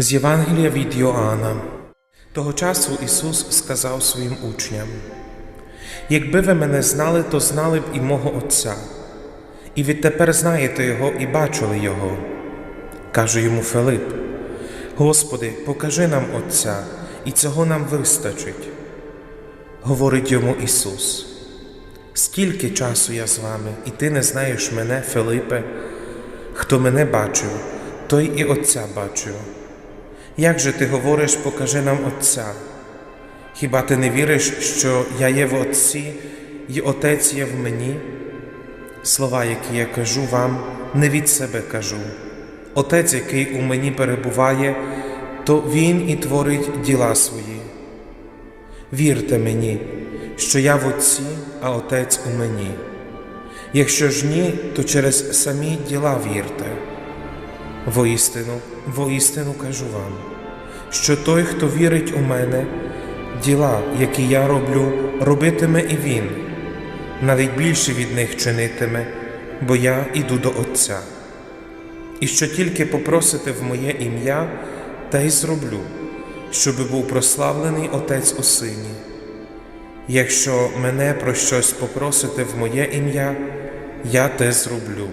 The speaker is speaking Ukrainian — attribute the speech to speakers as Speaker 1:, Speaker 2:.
Speaker 1: З Євангелія від Йоанна. Того часу Ісус сказав своїм учням: Якби ви мене знали, то знали б і мого Отця, і відтепер знаєте Його і бачили Його. Каже йому Филип: Господи, покажи нам Отця, і цього нам вистачить. Говорить йому Ісус. Скільки часу я з вами, і ти не знаєш мене, Филипе? Хто мене бачив, той і Отця бачив. Як же ти говориш, покажи нам Отця? Хіба ти не віриш, що я є в Отці, і Отець є в мені? Слова, які я кажу вам, не від себе кажу. Отець, який у мені перебуває, то Він і творить діла свої. Вірте мені, що я в Отці, а Отець у мені. Якщо ж ні, то через самі діла вірте. Воістину, воістину кажу вам, що той, хто вірить у мене, діла, які я роблю, робитиме і він, навіть більше від них чинитиме, бо я іду до Отця. І що тільки попросите в моє ім'я, та й зроблю, щоби був прославлений Отець у Сині. Якщо мене про щось попросите в моє ім'я, я те зроблю.